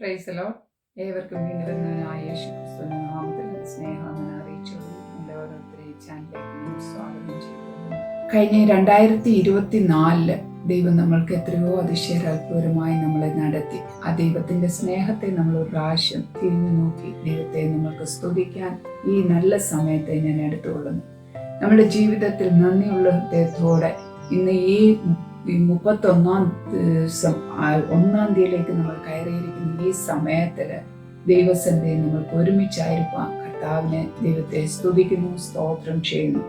പ്രൈസലോ ഏവർക്കും വീണ്ടും യേശു നാമത്തിൽ സ്നേഹം അറിയിച്ചു എല്ലാവരും ചാനലിലേക്ക് സ്വാഗതം ചെയ്തു കഴിഞ്ഞ രണ്ടായിരത്തി ഇരുപത്തി നാലിൽ ദൈവം നമ്മൾക്ക് എത്രയോ അതിശയരത്ഭുതമായി നമ്മളെ നടത്തി. ആ ദൈവത്തിന്റെ സ്നേഹത്തെ നമ്മൾ ഒരു പ്രാവശ്യം തിരിഞ്ഞു നോക്കി. ദൈവത്തെ നമ്മൾക്ക് സ്തുതിക്കാൻ ഈ നല്ല സമയത്തെ ഞാൻ എടുത്തുകൊള്ളുന്നു. നമ്മുടെ ജീവിതത്തിൽ നന്ദിയുള്ള ഹൃദയത്തോടെ ഇന്ന് ഈ മുപ്പത്തൊന്നാം ദിവസം ഒന്നാം തീയതിയിലേക്ക് നമ്മൾ കയറിയിരിക്കുന്ന ഈ സമയത്തിൽ ദൈവസന്ധി നമ്മൾക്ക് ഒരുമിച്ചായിരിക്കാം കർത്താവിനെ ദൈവത്തെ സ്തുതിക്കുന്നു സ്തോത്രം ചെയ്യുന്നു.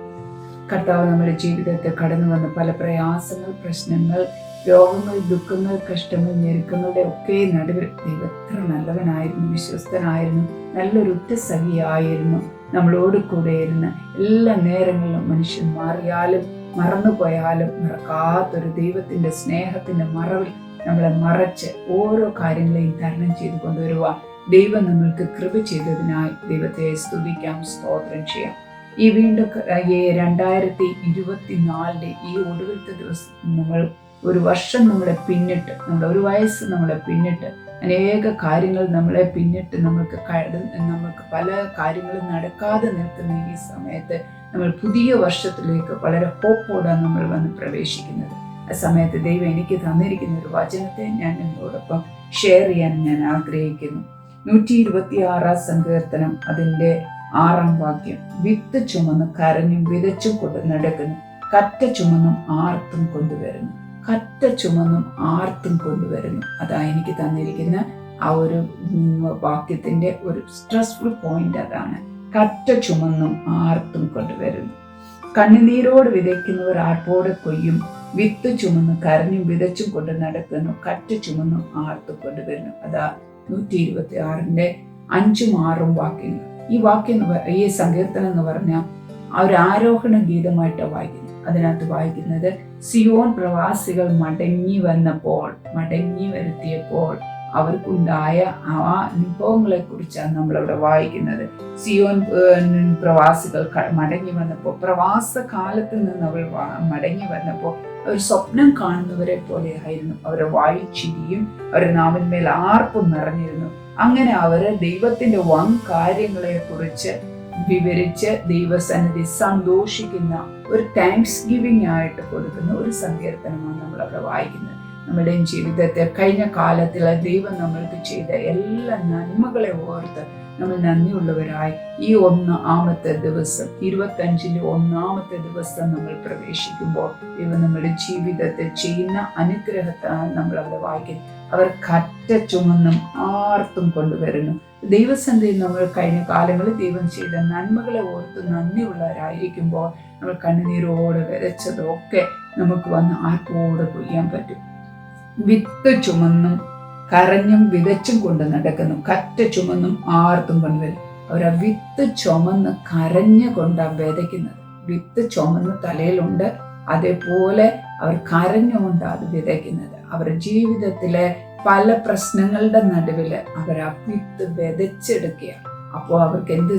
കർത്താവ് നമ്മുടെ ജീവിതത്തെ കടന്നു വന്ന പല പ്രയാസങ്ങൾ പ്രശ്നങ്ങൾ രോഗങ്ങൾ ദുഃഖങ്ങൾ കഷ്ടങ്ങൾ ഞെരുക്കങ്ങളുടെ ഒക്കെ നടുവിൽ ദൈവം എത്ര നല്ലവനായിരുന്നു വിശ്വസ്തനായിരുന്നു നല്ലൊരു ഉറ്റ സഖിയായിരുന്നു. നമ്മളോട് കൂടെ ഇരുന്ന് എല്ലാ നേരങ്ങളിലും മനുഷ്യൻ മാറിയാലും മറന്നുപോയാലും മറക്കാത്തൊരു ദൈവത്തിന്റെ സ്നേഹത്തിന്റെ മറവിൽ നമ്മളെ മറച്ച് ഓരോ കാര്യങ്ങളെയും തരണം ചെയ്തു കൊണ്ടുവരുവാൻ ദൈവം നമ്മൾക്ക് കൃപ ചെയ്തതിനായി ദൈവത്തെ സ്തുതിക്കാം സ്തോത്രം ചെയ്യാം. ഈ വീണ്ടും രണ്ടായിരത്തി ഇരുപത്തിനാലിന്റെ ഈ ഒടുവിലത്തെ ദിവസം നമ്മൾ ഒരു വർഷം നമ്മളെ പിന്നിട്ട് നമ്മുടെ ഒരു വയസ്സ് നമ്മളെ പിന്നിട്ട് അനേക കാര്യങ്ങൾ നമ്മളെ പിന്നിട്ട് നമുക്ക് നമുക്ക് പല കാര്യങ്ങളും നടക്കാതെ നിൽക്കുന്ന ഈ സമയത്ത് നമ്മൾ പുതിയ വർഷത്തിലേക്ക് വളരെ ഹോപ്പോടാണ് നമ്മൾ വന്ന് പ്രവേശിക്കുന്നത്. ആ സമയത്ത് ദൈവം എനിക്ക് തന്നിരിക്കുന്ന ഒരു വചനത്തെ ഞാൻ നിങ്ങളോടൊപ്പം ഷെയർ ചെയ്യാൻ ഞാൻ ആഗ്രഹിക്കുന്നു. നൂറ്റി ഇരുപത്തി ആറാം സങ്കീർത്തനം അതിന്റെ ആറാം വാക്യം. വിത്ത് ചുമന്ന് കരഞ്ഞും വിതച്ചും കൊണ്ട് നടക്കുന്നു. കറ്റ ചുമന്നും ആർത്തും കൊണ്ടുവരുന്നു. കറ്റ ചുമന്നും ആർത്തും കൊണ്ടുവരുന്നു. അതാ എനിക്ക് തന്നിരിക്കുന്ന ആ ഒരു വാക്യത്തിന്റെ ഒരു സ്ട്രെസ്ഫുൾ പോയിന്റ് അതാണ്. കറ്റ ചുമന്നും ആർത്തും കൊണ്ടുവരുന്നു. കണ്ണുനീരോട് വിതയ്ക്കുന്നവർ ആർപ്പോടെ കൊയ്യും. വിത്ത് ചുമന്ന് കരഞ്ഞും വിതച്ചും കൊണ്ട് നടക്കുന്നു. കറ്റ ചുമന്നും ആർത്തും കൊണ്ടുവരുന്നു. അതാ നൂറ്റി ഇരുപത്തി ആറിന്റെ അഞ്ചും ആറും വാക്യങ്ങൾ. ഈ വാക്യം ഈ സങ്കീർത്തനം എന്ന് പറഞ്ഞാൽ ആ ഒരു ആരോഹണ ഗീതമായിട്ടാണ് വായിക്കുന്നത്. അതിനകത്ത് വായിക്കുന്നത് സിയോൺ പ്രവാസികൾ മടങ്ങി വന്നപ്പോൾ മടങ്ങി വരുത്തിയപ്പോൾ അവർക്കുണ്ടായ ആ അനുഭവങ്ങളെ കുറിച്ചാണ് നമ്മളവിടെ വായിക്കുന്നത്. സിയോൻ പ്രവാസികൾ മടങ്ങി വന്നപ്പോൾ പ്രവാസ കാലത്ത് നിന്ന് അവർ മടങ്ങി വന്നപ്പോൾ അവർ സ്വപ്നം കാണുന്നവരെ പോലെ ആയിരുന്നു അവരെ വായിച്ചിരിയും അവരുടെ നാവിന്മേൽ ആർപ്പും നിറഞ്ഞിരുന്നു. അങ്ങനെ അവർ ദൈവത്തിന്റെ വൻ കാര്യങ്ങളെ കുറിച്ച് വിവരിച്ച് ദൈവസന്നിധി സന്തോഷിക്കുന്ന ഒരു താങ്ക്സ് ഗിവിംഗ് ആയിട്ട് കൊടുക്കുന്ന ഒരു സങ്കീർത്തനമാണ് നമ്മളവിടെ വായിക്കുന്നത്. നമ്മുടെയും ജീവിതത്തെ കഴിഞ്ഞ കാലത്തിൽ ദൈവം നമ്മൾക്ക് ചെയ്ത എല്ലാ നന്മകളെ ഓർത്ത് നമ്മൾ നന്ദിയുള്ളവരായി ഈ ഒന്നാമത്തെ ദിവസം ഇരുപത്തഞ്ചിന്റെ ഒന്നാമത്തെ ദിവസം നമ്മൾ പ്രവേശിക്കുമ്പോൾ ഇവ നമ്മുടെ ജീവിതത്തിൽ ചെയ്യുന്ന അനുഗ്രഹത്താണ് നമ്മൾ അവിടെ വായിക്കുന്നത്. അവർ കറ്റ ചുമന്നും ആർത്തും കൊണ്ടുവരുന്നു. ദൈവസന്ധയിൽ നമ്മൾ കഴിഞ്ഞ കാലങ്ങളിൽ ദൈവം ചെയ്ത നന്മകളെ ഓർത്ത് നന്ദിയുള്ളവരായിരിക്കുമ്പോൾ നമ്മൾ കണ്ണുനീരോട് വിതച്ചതൊക്കെ നമുക്ക് വന്ന് ആർപ്പോടെ കൊയ്യാൻ പറ്റും. വിത്ത് ചുമന്നും കരഞ്ഞും വിതച്ചും കൊണ്ട് നടക്കുന്നു. കറ്റ ചുമന്നും ആർത്തും കൊണ്ടുവരും അവർ ആ വിത്ത് ചുമന്ന് കരഞ്ഞുകൊണ്ടാണ് വിതയ്ക്കുന്നത്. വിത്ത് ചുമന്ന് തലയിലുണ്ട്. അതേപോലെ അവർ കരഞ്ഞുകൊണ്ടാണ് അത് വിതയ്ക്കുന്നത്. അവരുടെ ജീവിതത്തിലെ പല പ്രശ്നങ്ങളുടെ നടുവിൽ അവർ ആ വിതച്ചെടുക്കുകയാണ്. അപ്പോൾ അവർക്ക് എന്ത്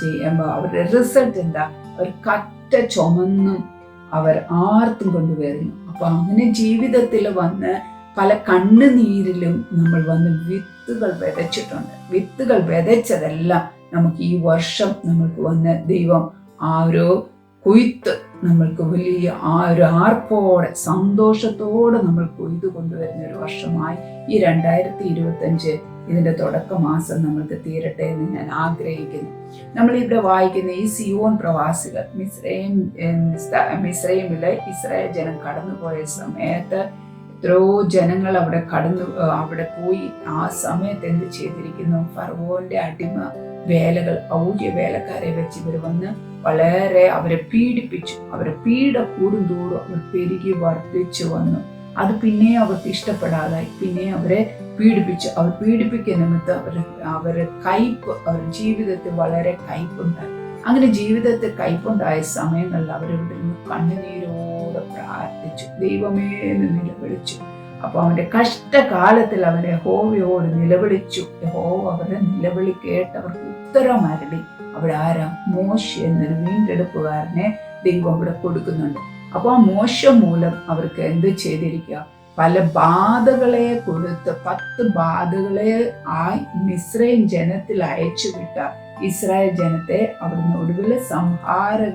ചെയ്യുമ്പോൾ അവരുടെ റിസൾട്ട് എന്താ? അവർ കറ്റ ചുമന്നും അവർ ആർത്തും കൊണ്ടുവരുന്നു അപ്പൊ അങ്ങനെ ജീവിതത്തിൽ വന്ന് പല കണ്ണുനീരിലും നമ്മൾ വന്ന് വിത്തുകൾ വിതച്ചിട്ടുണ്ട്. വിത്തുകൾ വിതച്ചതെല്ലാം നമുക്ക് ഈ വർഷം നമുക്ക് വന്ന് ദൈവം ആ ഒരു കൊയ്ത്ത് നമ്മൾക്ക് വലിയ ആ ഒരു ആർപ്പോടെ സന്തോഷത്തോടെ നമ്മൾ കൊയ്തു കൊണ്ടുവരുന്ന ഒരു വർഷമായി ഈ രണ്ടായിരത്തി ഇരുപത്തഞ്ച് ഇതിന്റെ തുടക്ക മാസം നമ്മൾക്ക് തീരട്ടെ എന്ന് ഞാൻ ആഗ്രഹിക്കുന്നു. നമ്മൾ ഇവിടെ വായിക്കുന്ന ഈ സിയോൺ പ്രവാസികൾ മിസ്രൈം മിസ്രൈമിലെ ഇസ്രായേൽ ജനം കടന്നുപോയ സമയത്ത് എത്രയോ ജനങ്ങൾ അവിടെ കടന്നു അവിടെ പോയി. ആ സമയത്ത് എന്ത് ചെയ്തിരിക്കുന്നു? ഫർവോന്റെ അടിമ വേലകൾ ഔദ്യ വേലക്കാരെ വെച്ച് ഇവർ വന്ന് വളരെ അവരെ പീഡിപ്പിച്ചു. അവരെ പീഡ കൂടുന്തോറും അവർ പെരുകി വർദ്ധിച്ചു വന്നു. അത് പിന്നെ അവർക്ക് ഇഷ്ടപ്പെടാതായി. പിന്നെ അവരെ പീഡിപ്പിച്ചു. അവർ പീഡിപ്പിക്കുന്ന നിമിത്തം അവർ അവരെ കയ്പ് അവരുടെ ജീവിതത്തിൽ വളരെ കയ്പുണ്ടായി. അങ്ങനെ ജീവിതത്തിൽ കയ്പുണ്ടായ സമയങ്ങളിൽ അവരവിടെ നിന്ന് കണ്ണുനീരോടെ പ്രാർത്ഥിച്ചു. ദൈവമേ എന്ന് നിലവിളിച്ചു. അപ്പൊ അവന്റെ കഷ്ടകാലത്തിൽ അവനെ ഹോവയോട് നിലവിളിച്ചു. ഹോ അവരുടെ നിലവിളി കേട്ട് അവർക്ക് ഉത്തരം അരളി. അവിടെ ആരാ മോശ എന്നൊരു വീണ്ടെടുപ്പുകാരനെ ദൈവം അവിടെ കൊടുക്കുന്നുണ്ട്. അപ്പൊ ആ മോശം മൂലം അവർക്ക് എന്ത് ചെയ്തിരിക്കുക പല ബാധകളെ കൊടുത്ത് പത്ത് ബാധകളെ ആ മിശ്രയും ജനത്തിൽ അയച്ചു വിട്ട. ഇസ്രായേൽ ജനത്തെ അവിടുന്ന് ഒടുവിൽ സംഹാരം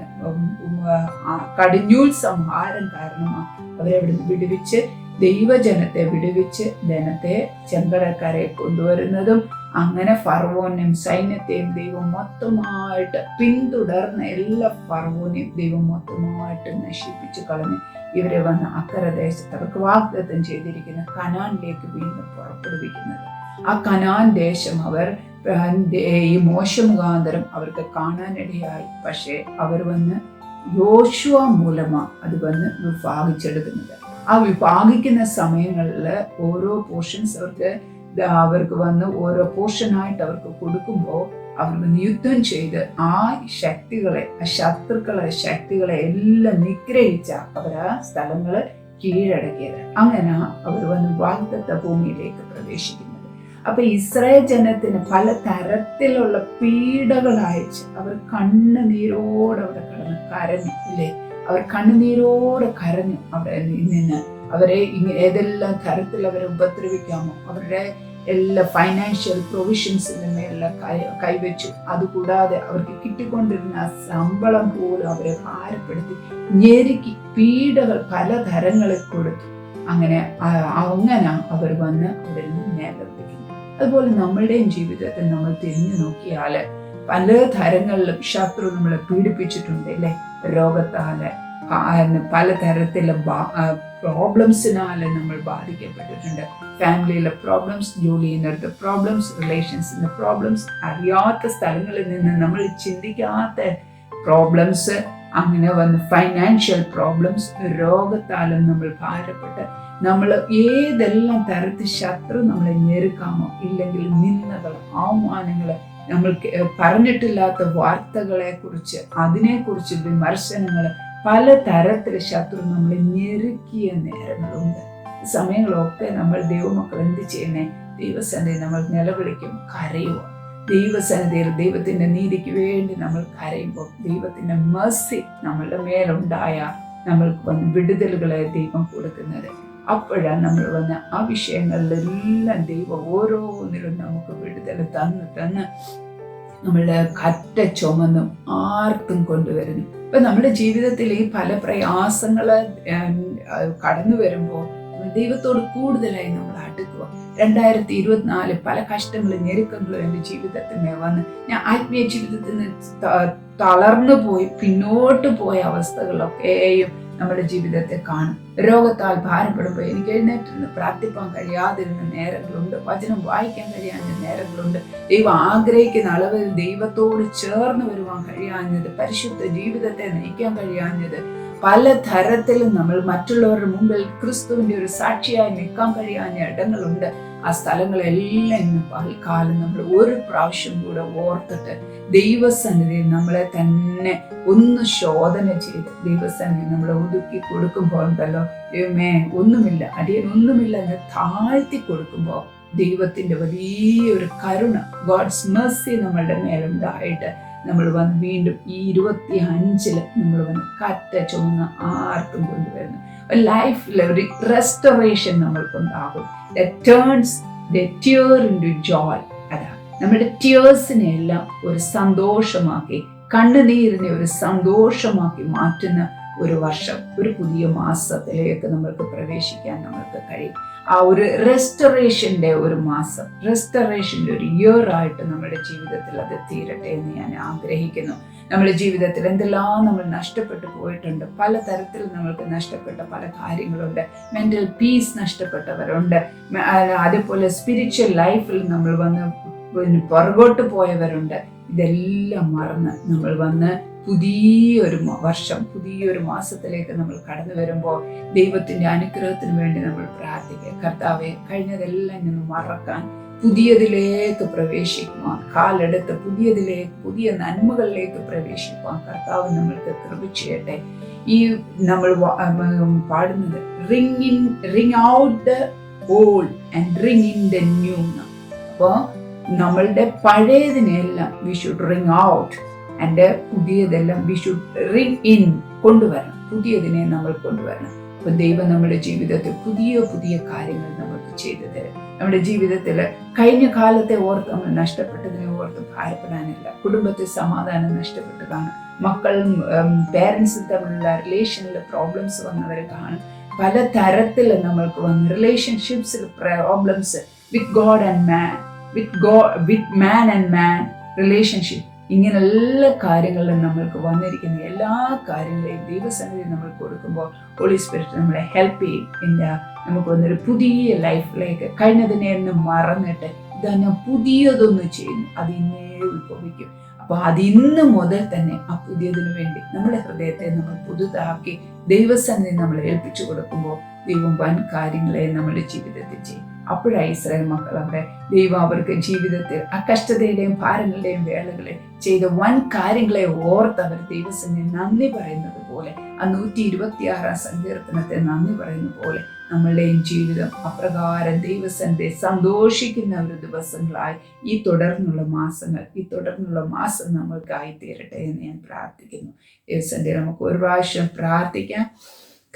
കടിഞ്ഞൂൽ സംഹാരം കാരണമാണ് അവരെ അവിടുന്ന് വിടുവിച്ച് ദൈവജനത്തെ വിടുവിച്ച് ധനത്തെ ചെങ്കടക്കരെ കൊണ്ടുവരുന്നതും അങ്ങനെ ഫർവോനെയും സൈന്യത്തെയും ദൈവം മൊത്തമായിട്ട് പിന്തുടർന്ന എല്ലാ ഫർവോനെയും ദൈവം മൊത്തമായിട്ട് നശിപ്പിച്ചു കളഞ്ഞ് ഇവരെ വന്ന് അക്കരദേശത്ത് അവർക്ക് വാഗ്ദത്തം ചെയ്തിരിക്കുന്ന കനാനിലേക്ക് വീണ്ടും പുറപ്പെടുവിക്കുന്നത്. ആ കനാൻ ദേശം അവർ ഈ മോശ മുഖാന്തരം അവർക്ക് കാണാനിടയായി. പക്ഷേ അവർ വന്ന് യോശുവ മൂലമാണ് അത് വന്ന് വിഭാഗിച്ചെടുക്കുന്നത്. ആ വിഭാഗിക്കുന്ന സമയങ്ങളിൽ ഓരോ പോർഷൻസ് അവർക്ക് അവർക്ക് വന്ന് ഓരോ പോർഷനായിട്ട് അവർക്ക് കൊടുക്കുമ്പോൾ അവർ നിയുദ്ധം യുദ്ധം ചെയ്ത് ആ ശക്തികളെ ആ ശത്രുക്കളെ ശക്തികളെ എല്ലാം നിഗ്രഹിച്ച അവർ ആ സ്ഥലങ്ങൾ കീഴടക്കിയത്. അങ്ങനെ അവർ വന്ന് വാഗ്ദത്ത ഭൂമിയിലേക്ക് പ്രവേശിക്കുന്നത്. അപ്പൊ ഇസ്രായേൽ ജനത്തിന് പല തരത്തിലുള്ള പീഡകൾ അയച്ച് അവർ കണ്ണുനീരോടെ അവിടെ കടന്ന് കരഞ്ഞു ഇല്ലേ? അവർ കണ്ണുനീരോടെ കരഞ്ഞു അവിടെ നിന്ന്. അവരെ ഏതെല്ലാം തരത്തിൽ അവരെ ഉപദ്രവിക്കാമോ അവരുടെ എല്ലാ ഫൈനാൻഷ്യൽ പ്രൊവിഷൻസിന്റെ മേലെ കൈ കൈവച്ചു. അതുകൂടാതെ അവർക്ക് കിട്ടിക്കൊണ്ടിരുന്ന ശമ്പളം പോലും അവരെ ഭാരപ്പെടുത്തി ഞെരുക്കി പീഡകൾ പലതരങ്ങളിൽ കൊടുത്തു. അങ്ങനെ അങ്ങനെ അവർ വന്ന് അവരിൽ നിന്ന് നിലനിൽക്കുന്നു അതുപോലെ നമ്മളുടെയും ജീവിതത്തിൽ നമ്മൾ തിരിഞ്ഞു നോക്കിയാൽ പല തരങ്ങളിലും ശത്രു നമ്മളെ പീഡിപ്പിച്ചിട്ടുണ്ട് അല്ലേ? രോഗത്താൽ പലതരത്തിലെ പ്രോബ്ലംസിനാല് നമ്മൾ ബാധിക്കപ്പെട്ടിട്ടുണ്ട്. ഫാമിലിയിലെ പ്രോബ്ലംസ് ജോലി ചെയ്യുന്നിടത്ത് പ്രോബ്ലംസ് റിലേഷൻസിന്റെ പ്രോബ്ലംസ് അറിയാത്ത സ്ഥലങ്ങളിൽ നിന്ന് നമ്മൾ ചിന്തിക്കാത്ത പ്രോബ്ലംസ് അങ്ങനെ വന്ന് ഫൈനാൻഷ്യൽ പ്രോബ്ലംസ് രോഗത്താലും നമ്മൾ ഭാരപ്പെട്ട് നമ്മൾ ഏതെല്ലാം തരത്തിൽ ശത്രു നമ്മളെ ഞെരുക്കാമോ ഇല്ലെങ്കിൽ നിന്ദകൾ അവമാനങ്ങൾ നമ്മൾക്ക് പറഞ്ഞിട്ടില്ലാത്ത വാർത്തകളെ കുറിച്ച് അതിനെക്കുറിച്ച് വിമർശനങ്ങൾ പല തരത്തിൽ ശത്രു നമ്മളെ ഞെരുക്കിയ നേരങ്ങളുണ്ട്. സമയങ്ങളൊക്കെ നമ്മൾ ദൈവമക്കൾ എന്ത് ചെയ്യണേ ദൈവസന്നിധി നമ്മൾ നിലവിളിക്കും കരയുക ദൈവസന്നിധിയിൽ ദൈവത്തിന്റെ നീതിക്ക് വേണ്ടി നമ്മൾ കരയുമ്പോൾ ദൈവത്തിന്റെ mercy നമ്മളുടെ മേലുണ്ടായ നമ്മൾക്ക് വന്ന് വിടുതലുകളെ ദൈവം കൊടുക്കുന്നത്. അപ്പോഴാണ് നമ്മൾ വന്ന് ആ വിഷയങ്ങളിലെല്ലാം ദൈവം ഓരോന്നിലും നമുക്ക് വിടുതൽ തന്ന് തന്ന് നമ്മളുടെ കറ്റ ചുമന്നും ആർക്കും കൊണ്ടുവരുന്നു. ഇപ്പൊ നമ്മുടെ ജീവിതത്തിൽ ഈ പല പ്രയാസങ്ങൾ കടന്നു വരുമ്പോൾ ദൈവത്തോട് കൂടുതലായി നമ്മൾ അടുക്കുക. രണ്ടായിരത്തി ഇരുപത്തിനാല് പല കഷ്ടങ്ങളും ഞെരുക്കങ്ങളും എന്റെ ജീവിതത്തിൽ വന്ന് ഞാൻ ആത്മീയ ജീവിതത്തിൽ നിന്ന് തളർന്നു പോയി പിന്നോട്ട് പോയ അവസ്ഥകളൊക്കെയും നമ്മുടെ ജീവിതത്തെ കാണും. രോഗത്താൽ ഭാരപ്പെടുമ്പോൾ എനിക്ക് എഴുന്നേറ്റിരുന്ന് പ്രാർത്ഥിപ്പാൻ കഴിയാതിരുന്ന നേരങ്ങളുണ്ട്. വചനം വായിക്കാൻ കഴിയാഞ്ഞ നേരങ്ങളുണ്ട്. ദൈവം ആഗ്രഹിക്കുന്ന അളവിൽ ദൈവത്തോട് ചേർന്ന് വരുവാൻ കഴിയാഞ്ഞത് പരിശുദ്ധ ജീവിതത്തെ നയിക്കാൻ കഴിയാഞ്ഞത് പല തരത്തിലും നമ്മൾ മറ്റുള്ളവരുടെ മുമ്പിൽ ക്രിസ്തുവിന്റെ ഒരു സാക്ഷിയായി നിൽക്കാൻ കഴിയാഞ്ഞ ഇടങ്ങളുണ്ട്. ആ സ്ഥലങ്ങളെല്ലാം ഇന്ന് പൽക്കാലം നമ്മൾ ഒരു പ്രാവശ്യം കൂടെ ഓർത്തിട്ട് ദൈവസന്നിധി നമ്മളെ തന്നെ ഒന്ന് ശോധന ചെയ്ത് ദൈവസന്നിധി നമ്മളെ ഒതുക്കി കൊടുക്കുമ്പോൾ ഉണ്ടല്ലോ ദൈവമേ ഒന്നുമില്ല അടിയൻ ഒന്നുമില്ല എന്ന് താഴ്ത്തി കൊടുക്കുമ്പോൾ ദൈവത്തിന്റെ വലിയൊരു കരുണ ഗോഡ്സ് മെർസി നമ്മളുടെ മേലുണ്ടായിട്ട് നമ്മൾ വന്ന് വീണ്ടും ഈ ഇരുപത്തി അഞ്ചിൽ നമ്മൾ വന്ന് കറ്റ ചുമന്ന് ആർക്കും കൊണ്ടുവരുന്നു. ലൈഫിൽ ഒരു restoration നമ്മൾക്കുണ്ടാകും. Turns the tear to joy അതാണ് നമ്മുടെ ടിയേഴ്സിനെ എല്ലാം ഒരു സന്തോഷമാക്കി കണ്ണുനീരിനെ ഒരു സന്തോഷമാക്കി മാറ്റുന്ന ഒരു വർഷം ഒരു പുതിയ മാസത്തിലേക്ക് നമ്മൾക്ക് പ്രവേശിക്കാൻ നമ്മൾക്ക് കഴിയും. ആ ഒരു റെസ്റ്റോറേഷന്റെ ഒരു മാസം റെസ്റ്റോറേഷന്റെ ഒരു ഇയർ ആയിട്ട് നമ്മുടെ ജീവിതത്തിൽ അത് തീരട്ടെ എന്ന് ഞാൻ ആഗ്രഹിക്കുന്നു. നമ്മുടെ ജീവിതത്തിൽ എന്തെല്ലാം നമ്മൾ നഷ്ടപ്പെട്ടു പോയിട്ടുണ്ട്. പല തരത്തിൽ നമ്മൾക്ക് നഷ്ടപ്പെട്ട പല കാര്യങ്ങളുണ്ട്. മെന്റൽ പീസ് നഷ്ടപ്പെട്ടവരുണ്ട്. അതേപോലെ സ്പിരിച്വൽ ലൈഫിൽ നമ്മൾ വന്ന് പിന്നെ പുറകോട്ട് പോയവരുണ്ട്. ഇതെല്ലാം മറന്ന് നമ്മൾ വന്ന് പുതിയൊരു വർഷം പുതിയൊരു മാസത്തിലേക്ക് നമ്മൾ കടന്നു വരുമ്പോൾ ദൈവത്തിന്റെ അനുഗ്രഹത്തിന് വേണ്ടി നമ്മൾ പ്രാർത്ഥിക്കുക. കർത്താവെ കഴിഞ്ഞതെല്ലാം നിന്ന് മറക്കാൻ പുതിയതിലേക്ക് പ്രവേശിക്കുവാൻ കാലെടുത്ത് പുതിയതിലേക്ക് പുതിയ നന്മകളിലേക്ക് പ്രവേശിക്കുവാൻ കർത്താവ് നമ്മൾക്ക് കൃപ ചെയ്യട്ടെ ഈ നമ്മൾ പാടുന്നത് ring in ring out the old and ring in the new അപ്പോൾ നമ്മളുടെ പഴയതിനെല്ലാം we should ring out and പുതിയതെല്ലാം we should ring in കൊണ്ടുവരണം. പുതിയതിനെ നമ്മൾ കൊണ്ടുവരണം. അപ്പൊ ദൈവം നമ്മുടെ ജീവിതത്തിൽ പുതിയ പുതിയ കാര്യങ്ങൾ നമുക്ക് ചെയ്തു തരും. നമ്മുടെ ജീവിതത്തിൽ കഴിഞ്ഞ കാലത്തെ ഓർത്ത് നമ്മൾ നഷ്ടപ്പെട്ടതിനെ ഓർത്ത് ഭാരപ്പെടാനില്ല. കുടുംബത്തിൽ സമാധാനം നഷ്ടപ്പെട്ട് കാണും. മക്കളും പേരൻസും തമ്മിലുള്ള റിലേഷനിൽ പ്രോബ്ലംസ് വന്നവരെ കാണും. പല തരത്തിൽ നമ്മൾക്ക് വന്ന് റിലേഷൻഷിപ്സിൽ problems with God and man with God with man and man relationship ഇങ്ങനെ എല്ലാ കാര്യങ്ങളിലും നമ്മൾക്ക് വന്നിരിക്കുന്ന എല്ലാ കാര്യങ്ങളെയും ദൈവസന്നിധി നമ്മൾ കൊടുക്കുമ്പോൾ ഹോളി സ്പിരിറ്റ് നമ്മളെ ഹെൽപ്പ് ചെയ്യും. എന്താ? നമുക്ക് വന്നൊരു പുതിയ ലൈഫിലേക്ക് കഴിഞ്ഞതിനെ ഒന്ന് മറന്നിട്ട് ഇതാ ഞാൻ പുതിയതൊന്ന് ചെയ്യുന്നു. അത് ഇന്നേ ഉത്ഭവിക്കും. അപ്പോൾ അതിന്ന് മുതൽ തന്നെ ആ പുതിയതിനു വേണ്ടി നമ്മുടെ ഹൃദയത്തെ നമ്മൾ പുതുതാക്കി ദൈവസന്നിധി നമ്മൾ ഏൽപ്പിച്ചു കൊടുക്കുമ്പോൾ ദൈവം വൻ കാര്യങ്ങളെ നമ്മുടെ ജീവിതത്തിൽ ചെയ്യും. അപ്പോഴാണ് ഇസ്രായേൽ മക്കൾ അവിടെ ദൈവം അവർക്ക് ജീവിതത്തിൽ ആ കഷ്ടതയുടെയും ഭാരങ്ങളുടെയും വേളകളെ ചെയ്ത വൻ കാര്യങ്ങളെ ഓർത്ത് അവർ ദൈവസനെ നന്ദി പറയുന്നത് പോലെ ആ നൂറ്റി ഇരുപത്തിയാറാം സങ്കീർത്തനത്തെ നന്ദി പറയുന്ന പോലെ നമ്മളുടെയും ജീവിതം അപ്രകാരം ദൈവസന്റെ സന്തോഷിക്കുന്ന ഒരു ദിവസങ്ങളായി ഈ തുടർന്നുള്ള മാസങ്ങൾ ഈ തുടർന്നുള്ള മാസം നമ്മൾക്കായി തീരട്ടെ എന്ന് ഞാൻ പ്രാർത്ഥിക്കുന്നു. ദൈവസന്റെ നമുക്ക് ഒരു പ്രാവശ്യം പ്രാർത്ഥിക്കാം.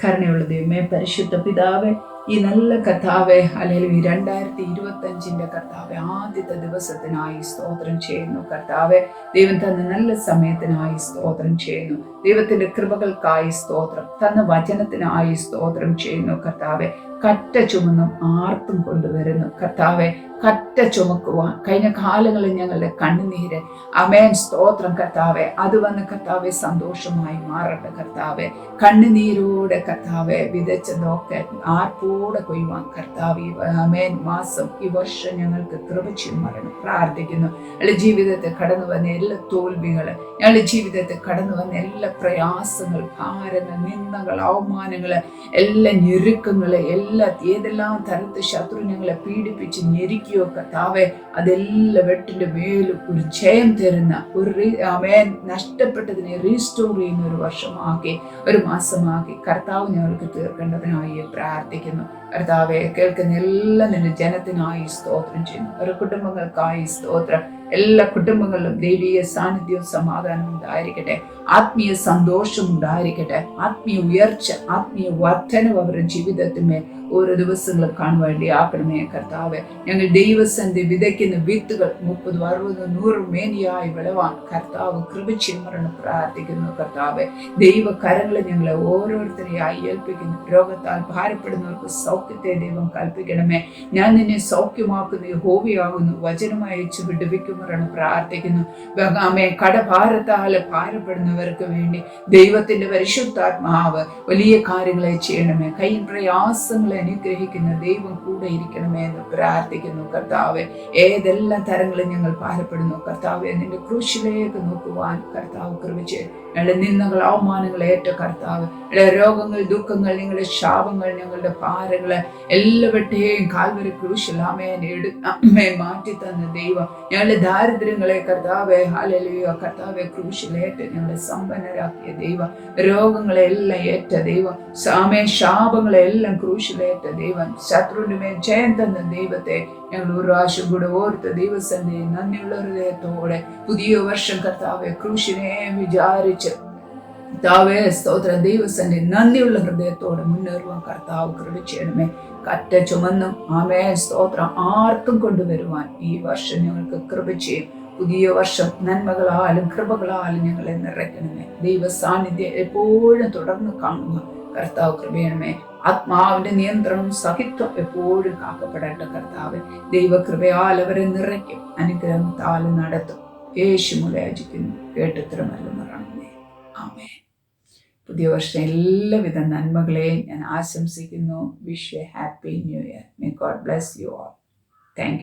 കരുണയുള്ള ദൈവമേ പരിശുദ്ധ പിതാവേ ഈ നല്ല കർത്താവെ അല്ലെങ്കിൽ ഈ രണ്ടായിരത്തി ഇരുപത്തി അഞ്ചിന്റെ കർത്താവെ ആദ്യത്തെ ദിവസത്തിനായി സ്തോത്രം ചെയ്യുന്നു കർത്താവെ. ദൈവം തന്ന നല്ല സമയത്തിനായി സ്തോത്രം ചെയ്യുന്നു. ദൈവത്തിന്റെ കൃപകൾക്കായി സ്തോത്രം തന്ന വചനത്തിനായി സ്തോത്രം ചെയ്യുന്നു കർത്താവെ. കറ്റ ചുമന്നും ആർത്തും കൊണ്ടുവരുന്നു. കർത്താവെ കറ്റ ചുമക്കുവാൻ. കഴിഞ്ഞ കാലങ്ങളിൽ ഞങ്ങളുടെ കണ്ണുനീര്. അമേൻ സ്തോത്രം കർത്താവെ. അത് വന്ന് കർത്താവെ സന്തോഷമായി മാറട്ടെ കർത്താവെ. കണ്ണുനീരോടെ കർത്താവെ വിതച്ചതൊക്കെ ആർപ്പോടെ കൊയ്യുവാൻ കർത്താവ് അമേൻ മാസം ഈ വർഷം ഞങ്ങൾക്ക് കൃപ മരണം. പ്രാർത്ഥിക്കുന്നു. ഞങ്ങളുടെ ജീവിതത്തെ കടന്നു വന്ന എല്ലാ തോൽവികൾ ഞങ്ങളുടെ ജീവിതത്തിൽ കടന്നു വന്ന എല്ലാ പ്രയാസങ്ങൾ ഭാരങ്ങൾ നിന്ദകൾ അവമാനങ്ങൾ എല്ലാ ഞെരുക്കങ്ങൾ എല്ലാ ഏതെല്ലാം തരത്തിൽ ശത്രു ഞങ്ങളെ പീഡിപ്പിച്ച് ഞെരുക്കിയോ കർത്താവെ അതെല്ലാം വെട്ടിന്റെ മേലും ഒരു ജയം തരുന്ന ഒരു അമേൻ നഷ്ടപ്പെട്ടതിനെ റീസ്റ്റോർ ചെയ്യുന്ന ഒരു വർഷമാക്കി ഒരു മാസമാക്കി കർത്താവ് ഞങ്ങൾക്ക് തീർക്കേണ്ടതിനായി പ്രാർത്ഥിക്കുന്നു. കർത്താവെ കേൾക്കുന്ന എല്ലാ നിന്റെ ജനത്തിനായി സ്തോത്രം ചെയ്യുന്നു. ഒരു കുടുംബങ്ങൾക്കായി സ്തോത്രം. എല്ലാ കുടുംബങ്ങളിലും ദൈവീയ സാന്നിധ്യവും സമാധാനവും ഉണ്ടായിരിക്കട്ടെ. ആത്മീയ സന്തോഷം ഉണ്ടായിരിക്കട്ടെ. ആത്മീയ ഉയർച്ച ആത്മീയ വർധനവ് അവരുടെ ജീവിതത്തിന്മേൽ ഓരോ ദിവസങ്ങളും കാണുവാൻ ആക്കണമേ കർത്താവ്. ഞങ്ങൾ ദൈവസന്ധി വിതയ്ക്കുന്ന വിത്തുകൾ മുപ്പത് അറുപത് നൂറ് മേനിയായി വിളവാൻ കർത്താവ് കൃപിച്ചിമരണം പ്രാർത്ഥിക്കുന്നു കർത്താവ്. ദൈവ കരങ്ങളെ ഞങ്ങളെ ഓരോരുത്തരെയായി ഏൽപ്പിക്കുന്നു രോഗത്താൽ ഭാരപ്പെടുന്നവർക്ക് സൗഖ്യത്തെ ദൈവം കൽപ്പിക്കണമേ. ഞാൻ നിന്നെ സൗഖ്യമാക്കുന്ന ഹോവിയാകുന്നു വചനം അയച്ച് പ്രാർത്ഥിക്കുന്നു. അമ്മേ കടഭാരത്താൽ ഭാരപ്പെടുന്നവർക്ക് വേണ്ടി ദൈവത്തിന്റെ പരിശുദ്ധാത്മാവ് വലിയ കാര്യങ്ങളെ ചെയ്യണമേ. കൈ പ്രയാസങ്ങളെ അനുഗ്രഹിക്കുന്ന ദൈവം കൂടെ ഇരിക്കണമേ എന്ന് പ്രാർത്ഥിക്കുന്നു. കർത്താവ് ഏതെല്ലാം തരങ്ങളും ഞങ്ങൾ ഭാരപ്പെടുന്നു കർത്താവ് നിന്റെ ക്രൂശിലേക്ക് നോക്കുവാൻ കർത്താവ് കൃപിച്ച് ഞങ്ങളുടെ നിന്ദകൾ അവമാനങ്ങൾ ഏറ്റ കർത്താവ് രോഗങ്ങൾ ദുഃഖങ്ങൾ നിങ്ങളുടെ ശാപങ്ങൾ ഞങ്ങളുടെ ഭാരങ്ങൾ എല്ലാവരുടെയും കാൽവരി ക്രൂശിൽ അമ്മേനെ എടു അമ്മയെ മാറ്റി തന്ന ദൈവം ഞങ്ങളുടെ ദാരിദ്ര്യങ്ങളെ കർത്താവെ ഹാലലിയോ കർത്താവെ ക്രൂശിലേറ്റ് ഞങ്ങളെ സമ്പന്നരാക്കിയ ദൈവം രോഗങ്ങളെല്ലാം ഏറ്റ ദൈവം സാമേ ശാപങ്ങളെല്ലാം ക്രൂശിലേറ്റ ദൈവം. ശത്രുവിന്റെ മേൽ ജയം തന്ന ദൈവത്തെ ഞങ്ങൾ ഒരു പ്രാവശ്യം കൂടെ ഓർത്ത് ദൈവസന്ധി നന്ദിയുള്ള ഹൃദയത്തോടെ പുതിയ വർഷം കർത്താവെ ക്രൂശിനെ വിചാരിച്ച്. കർത്താവേ സ്തോത്ര. ദൈവസന്റെ നന്ദിയുള്ള ഹൃദയത്തോടെ മുന്നേറുവാൻ കർത്താവ് കൃപ കറ്റ ചുമന്നും. ആമേ സ്തോത്രം. ആർക്കും കൊണ്ടുവരുവാൻ ഈ വർഷം ഞങ്ങൾക്ക് കൃപ പുതിയ വർഷം നന്മകളാലും കൃപകളാലും ഞങ്ങളെ നിറയ്ക്കണമേ. ദൈവ സാന്നിധ്യം എപ്പോഴും തുടർന്ന് കാണുക കർത്താവ് കൃപയണമേ ആത്മാവിന്റെ നിയന്ത്രണം സഹിത്വം എപ്പോഴും കാക്കപ്പെടേണ്ട കർത്താവ് ദൈവകൃപയാൽ അവരെ നിറയ്ക്കും അനുഗ്രഹത്താൽ നടത്തും. യേശു മുലയാചിക്കുന്നു കേട്ടുത്തരമല്ലെന്ന് ആമേ പുതിയ വർഷം എല്ലാവിധ നന്മകളെയും ഞാൻ ആശംസിക്കുന്നു. Wish a happy new year may God bless you all